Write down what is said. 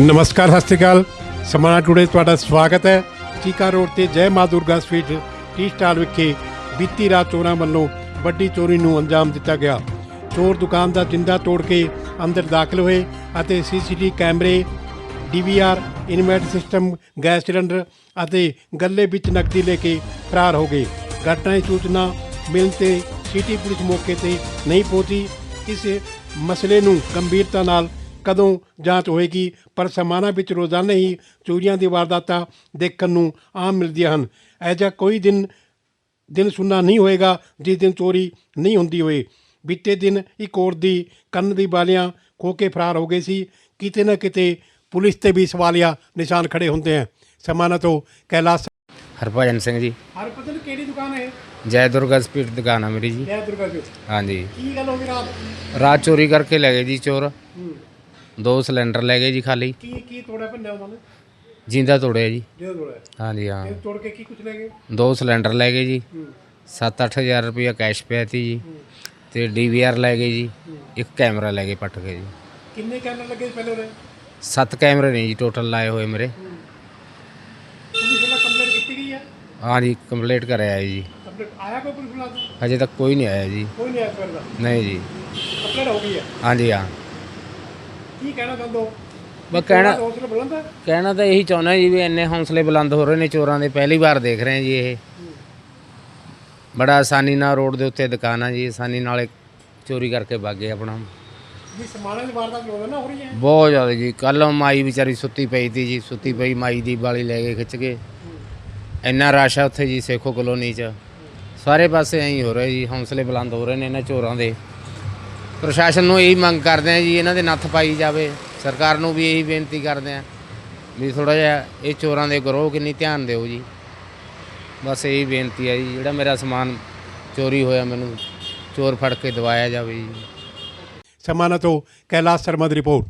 ਨਮਸਕਾਰ, ਸਤਿ ਸ਼੍ਰੀ ਅਕਾਲ। ਸਮਾਣਾ ਟੂਡੇ ਤੁਹਾਡਾ ਸਵਾਗਤ ਹੈ। ਚੀਕਾ ਰੋਡ ਤੇ ਜੈ ਮਾ ਦੁਰਗਾ ਸਵੀਟ ਟੀ ਸਟਾਲ ਵਿਖੇ ਬੀਤੀ ਰਾਤ ਚੋਰਾਂ ਵੱਲੋਂ ਵੱਡੀ ਚੋਰੀ ਨੂੰ ਅੰਜਾਮ ਦਿੱਤਾ ਗਿਆ। ਚੋਰ ਦੁਕਾਨ ਦਾ ਜਿੰਦਾ ਤੋੜ ਕੇ ਅੰਦਰ ਦਾਖਲ ਹੋਏ ਅਤੇ ਸੀਸੀਟੀ ਕੈਮਰੇ, DVR inverter system, gas cylinder ਅਤੇ ਗੱਲੇ ਵਿੱਚ ਨਕਦੀ ਲੈ ਕੇ ਫਰਾਰ ਹੋ ਗਏ। ਘਟਨਾ ਦੀ ਸੂਚਨਾ ਮਿਲਣ ਤੇ ਸਿਟੀ ਪੁਲਿਸ ਮੌਕੇ ਤੇ ਨਹੀਂ ਪਹੁੰਚੀ। ਇਸ ਮਸਲੇ ਨੂੰ ਗੰਭੀਰਤਾ ਨਾਲ ਕਦੋਂ ਜਾਂਚ ਹੋਏਗੀ ਪਰ ਸਮਾਨਾ ਵਿੱਚ ਰੋਜ਼ਾਨਾ ਹੀ ਚੋਰੀਆਂ ਦੀ ਵਾਰਦਾਤਾਂ ਦੇਖਣ ਨੂੰ ਆਮ ਮਿਲਦੀਆਂ ਹਨ। ਜਿਹਾ ਕੋਈ ਦਿਨ ਦਿਨ ਸੁਣਨਾ ਨਹੀਂ ਹੋਏਗਾ ਜਿਸ ਦਿਨ ਚੋਰੀ ਨਹੀਂ ਹੁੰਦੀ ਹੋਏ। ਬੀਤੇ ਦਿਨ ਇੱਕ ਔਰਤ ਦੀ ਕੰਨ ਦੀ ਬਾਲੀਆਂ ਖੋ ਕੇ ਫਰਾਰ ਹੋ ਗਏ ਸੀ। ਕਿਤੇ ਨਾ ਕਿਤੇ ਪੁਲਿਸ ਤੇ ਵੀ ਸਵਾਲੀਆ ਨਿਸ਼ਾਨ ਖੜੇ ਹੁੰਦੇ ਹਨ ਸਮਾਨਾ ਤੋਂ ਕੈਲਾਸ਼ ਹਰਭਜਨ ਸਿੰਘ ਜੀ। ਹਰ ਪਤਾ ਨਹੀਂ ਕਿਹੜੀ ਦੁਕਾਨ ਹੈ ਜੈ ਦੁਰਗਾ ਸਪੀਡ ਦੁਕਾਨ ਆ ਮੇਰੀ ਜੀ। ਜੈ ਦੁਰਗਾ ਜੀ। ਹਾਂਜੀ। ਕੀ ਗੱਲ ਹੋ ਗਈ ਰਾਤ? ਰਾਤ ਚੋਰੀ ਕਰਕੇ ਲੈ ਗਏ ਜੀ ਚੋਰ। ਹੂੰ। ਦੋ ਸਿਲੰਡਰ ਲੈ ਗਏ ਜੀ ਖਾਲੀ। ਕੀ ਕੀ ਤੋੜਾ ਭੰਨਿਆ ਉਹਨਾਂ ਨੇ? ਜਿੰਦਾ ਤੋੜਿਆ ਜੀ। ਜਿਹੜਾ ਤੋੜਾ ਹਾਂਜੀ ਹਾਂ। ਇਹ ਤੋੜ ਕੇ ਕੀ ਕੁਛ ਲੈ ਗਏ? ਦੋ ਸਿਲੰਡਰ ਲੈ ਗਏ ਜੀ। ਹੂੰ। 7-8000 ਰੁਪਇਆ ਕੈਸ਼ ਪਿਆ ਤੀ ਜੀ। ਤੇ ਡੀਵੀਆਰ ਲੈ ਗਏ ਜੀ। ਇੱਕ ਕੈਮਰਾ ਲੈ ਗਏ ਪੱਟ ਕੇ ਜੀ। ਕਿੰਨੇ ਕੈਮਰੇ ਲੱਗੇ ਸੀ ਪਹਿਲੇ ਉਹਦੇ ਸੱਤ ਕੈਮਰੇ ਨੇ ਜੀ ਟੋਟਲ ਲਾਏ ਹੋਏ ਮੇਰੇ। ਪੁਲਿਸ ਵੱਲੋਂ ਕੰਪਲੇਂਟ ਕੀਤੀ ਗਈ ਹੈ ਹਾਂਜੀ ਕੰਪਲੀਟ ਕਰਿਆ ਹੈ ਜੀ। ਕੰਪਲੇਂਟ ਆਇਆ ਕੋਈ ਪੁਲਿਸ ਵਾਲਾ? ਹਜੇ ਤੱਕ ਕੋਈ ਨਹੀਂ ਆਇਆ ਜੀ। ਕੋਈ ਨਹੀਂ ਆਇਆ ਕਰਦਾ ਨਹੀਂ ਜੀ। ਕੰਪਲੇਂਟ ਹੋ ਗਈ ਹੈ ਹਾਂਜੀ ਹਾਂ। ਕੀ ਕਹਿਣਾ ਚਾਹੁੰਦੇ ਹੋ? ਕਹਿਣਾ ਹੌਸਲਾ ਬੁਲੰਦ ਹੈ? ਕਹਿਣਾ ਤਾਂ ਇਹੀ ਚਾਹੁੰਦਾ ਜੀ ਵੀ ਇੰਨੇ ਹੌਸਲੇ ਬੁਲੰਦ ਹੋ ਰਹੇ ਨੇ ਚੋਰਾਂ ਦੇ ਪਹਿਲੀ ਵਾਰ ਦੇਖ ਰਹੇ ਹਾਂ ਜੀ ਇਹ। ਬੜਾ ਆਸਾਨੀ ਨਾਲ ਰੋਡ ਦੇ ਉੱਤੇ ਦੁਕਾਨ ਆ ਜੀ ਆਸਾਨੀ ਨਾਲ ਇਹ ਚੋਰੀ ਕਰਕੇ ਭਾਗੇ ਆਪਣਾ। ਵੀ ਸਮਾਨਾਂ ਦੀ ਵਾਰਦਾਤ ਲੋਕਾਂ ਨਾ ਹੋ ਰਹੀ ਹੈ? ਬਹੁਤ ਜ਼ਿਆਦਾ ਜੀ ਕੱਲ ਮਾਈ ਵਿਚਾਰੀ ਸੁੱਤੀ ਪਈ ਤੀ ਜੀ ਸੁੱਤੀ ਪਈ ਮਾਈ ਦੀ ਬਾਲੀ ਲੈ ਕੇ ਖਿੱਚ ਕੇ। ਇੰਨਾ ਰਸ਼ ਆ ਉੱਥੇ ਜੀ ਸੇਖੋ ਕਲੋਨੀ 'ਚ। ਸਾਰੇ ਪਾਸੇ ਐਂ ਹੀ ਹੋ ਰਿਹਾ ਜੀ ਹੌਸਲੇ ਬੁਲੰਦ ਹੋ ਰਹੇ ਨੇ ਇਹਨਾਂ ਚੋਰਾਂ ਦੇ। ਪ੍ਰਸ਼ਾਸਨ ਨੂੰ ਇਹੀ ਮੰਗ ਕਰਦੇ ਆ ਜੀ, ਇਹਨਾਂ ਦੇ ਨੱਥ ਪਾਈ ਜਾਵੇ। ਸਰਕਾਰ ਨੂੰ ਵੀ ਇਹੀ ਬੇਨਤੀ ਕਰਦੇ ਆ ਵੀ ਥੋੜਾ ਜਿਹਾ ਇਹ ਚੋਰਾਂ ਦੇ ਗਰੋਹ ਕਿੰਨੀ ਧਿਆਨ ਦਿਓ ਜੀ। ਬਸ ਇਹੀ ਬੇਨਤੀ ਹੈ ਜੀ, ਜਿਹੜਾ ਮੇਰਾ ਸਮਾਨ ਚੋਰੀ ਹੋਇਆ ਮੈਨੂੰ ਚੋਰ ਫੜ ਕੇ ਦਵਾਇਆ ਜਾਵੇ ਜੀ। ਸਮਾਨਾ ਤੋਂ ਕੈਲਾਸ਼ ਸ਼ਰਮਾ ਦੀ ਰਿਪੋਰਟ।